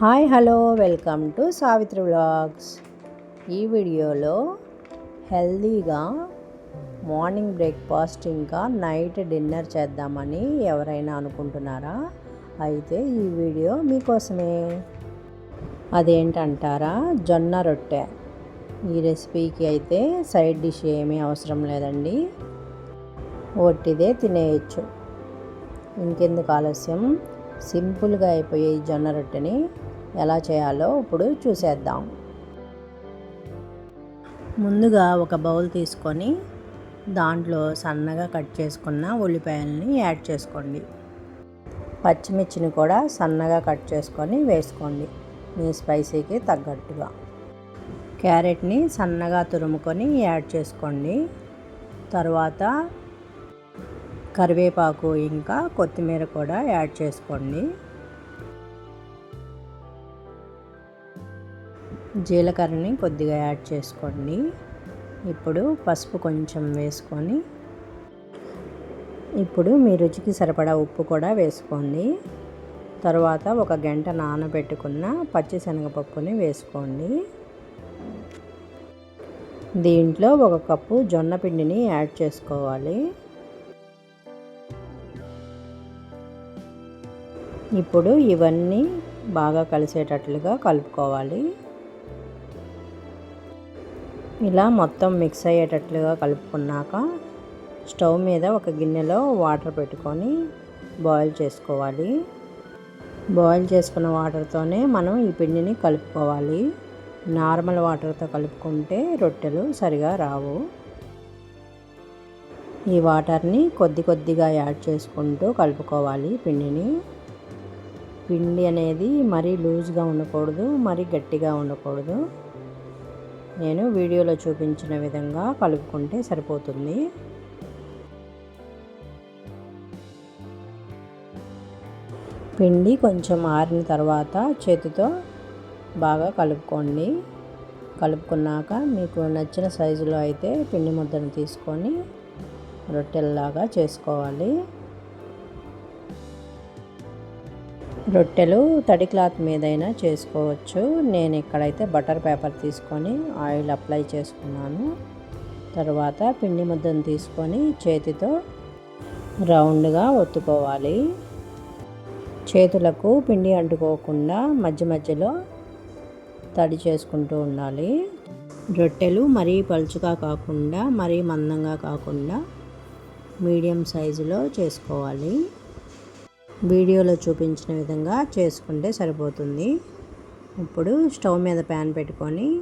Hi hello welcome to Savitri vlogs. ఈ వీడియోలో హెల్దీగా మార్నింగ్ బ్రేక్ఫాస్ట్ ఇంకా నైట్ డిన్నర్ చేద్దామని ఎవరైనా అనుకుంటున్నారా? అయితే ఈ వీడియో మీకోసమే. అదేంటంటారా? జొన్న రొట్టె. ఈ రెసిపీకి అయితే సైడ్ డిష్ ఏమీ అవసరం లేదండి. ఒట్టిదే తినేయచ్చు. ఇంకెందుకు ఆలస్యం? సింపుల్గా అయిపోయే జొన్న రొట్టెని ఎలా చేయాలో ఇప్పుడు చూసేద్దాం. ముందుగా ఒక బౌల్ తీసుకొని దాంట్లో సన్నగా కట్ చేసుకున్న ఉల్లిపాయలని యాడ్ చేసుకోండి. పచ్చిమిర్చిని కూడా సన్నగా కట్ చేసుకొని వేసుకోండి. మీ స్పైసీకి తగ్గట్టుగా. క్యారెట్ని సన్నగా తురుముకొని యాడ్ చేసుకోండి. తర్వాత కరివేపాకు ఇంకా కొత్తిమీర కూడా యాడ్ చేసుకోండి. జీలకర్రని కొద్దిగా యాడ్ చేసుకోండి. ఇప్పుడు పసుపు కొంచెం వేసుకొని ఇప్పుడు మీ రుచికి సరిపడా ఉప్పు కూడా వేసుకోండి. తర్వాత ఒక గంట నానబెట్టుకున్న పచ్చిశనగపప్పుని వేసుకోండి. దీంట్లో ఒక కప్పు జొన్న పిండిని యాడ్ చేసుకోవాలి. ఇప్పుడు ఇవన్నీ బాగా కలిసేటట్లుగా కలుపుకోవాలి. ఇలా మొత్తం మిక్స్ అయ్యేటట్లుగా కలుపుకున్నాక స్టవ్ మీద ఒక గిన్నెలో వాటర్ పెట్టుకొని బాయిల్ చేసుకోవాలి. బాయిల్ చేసుకున్న వాటర్తోనే మనం ఈ పిండిని కలుపుకోవాలి. నార్మల్ వాటర్తో కలుపుకుంటే రొట్టెలు సరిగా రావు. ఈ వాటర్ని కొద్ది కొద్దిగా యాడ్ చేసుకుంటూ కలుపుకోవాలి పిండిని. పిండి అనేది మరీ లూజ్గా ఉండకూడదు మరీ గట్టిగా ఉండకూడదు. నేను వీడియోలో చూపించిన విధంగా కలుపుకుంటే సరిపోతుంది. పిండి కొంచెం ఆరిన తర్వాత చేతితో బాగా కలుపుకోండి. కలుపుకున్నాక మీకు నచ్చిన సైజులో అయితే పిండి ముద్దను తీసుకొని రొట్టెల్లాగా చేసుకోవాలి. రొట్టెలు తడి క్లాత్ మీదైనా చేసుకోవచ్చు. నేను ఇక్కడైతే బటర్ పేపర్ తీసుకొని ఆయిల్ అప్లై చేసుకున్నాను. తర్వాత పిండి ముద్దను తీసుకొని చేతితో రౌండ్గా ఒత్తుకోవాలి. చేతులకు పిండి అంటుకోకుండా మధ్య మధ్యలో తడి చేసుకుంటూ ఉండాలి. రొట్టెలు మరీ పలుచుగా కాకుండా మరీ మందంగా కాకుండా మీడియం సైజులో చేసుకోవాలి. వీడియోలో చూపించిన విధంగా చేసుకుంటే సరిపోతుంది. ఇప్పుడు స్టవ్ మీద ప్యాన్ పెట్టుకొని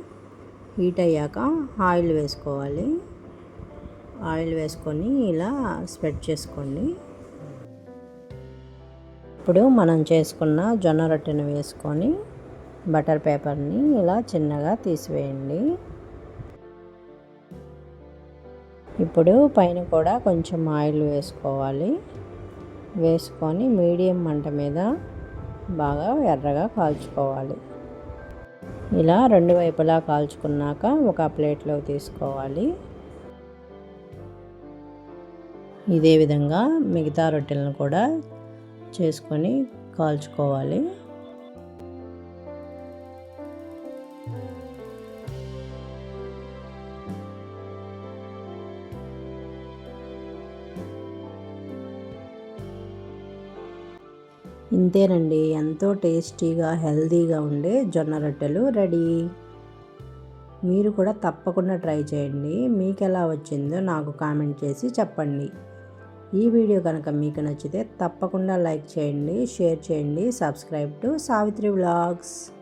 హీట్ అయ్యాక ఆయిల్ వేసుకోవాలి. ఆయిల్ వేసుకొని ఇలా స్ప్రెడ్ చేసుకోండి. ఇప్పుడు మనం చేసుకున్న జొన్న రొట్టెను వేసుకొని బటర్ పేపర్ని ఇలా చిన్నగా తీసివేయండి. ఇప్పుడు పైన కూడా కొంచెం ఆయిల్ వేసుకోవాలి. వేసుకొని మీడియం మంట మీద బాగా ఎర్రగా కాల్చుకోవాలి. ఇలా రెండు వైపులా కాల్చుకున్నాక ఒక ప్లేట్లో తీసుకోవాలి. ఇదే విధంగా మిగతా రొట్టెలను కూడా చేసుకొని కాల్చుకోవాలి. ఇంతేనండి. ఎంతో టేస్టీగా హెల్తీగా ఉండే జొన్న రొట్టెలు రెడీ. మీరు కూడా తప్పకుండా ట్రై చేయండి. మీకు ఎలా వచ్చిందో నాకు కామెంట్ చేసి చెప్పండి. ఈ వీడియో కనుక మీకు నచ్చితే తప్పకుండా లైక్ చేయండి షేర్ చేయండి సబ్స్క్రైబ్ టు సావిత్రి వ్లాగ్స్.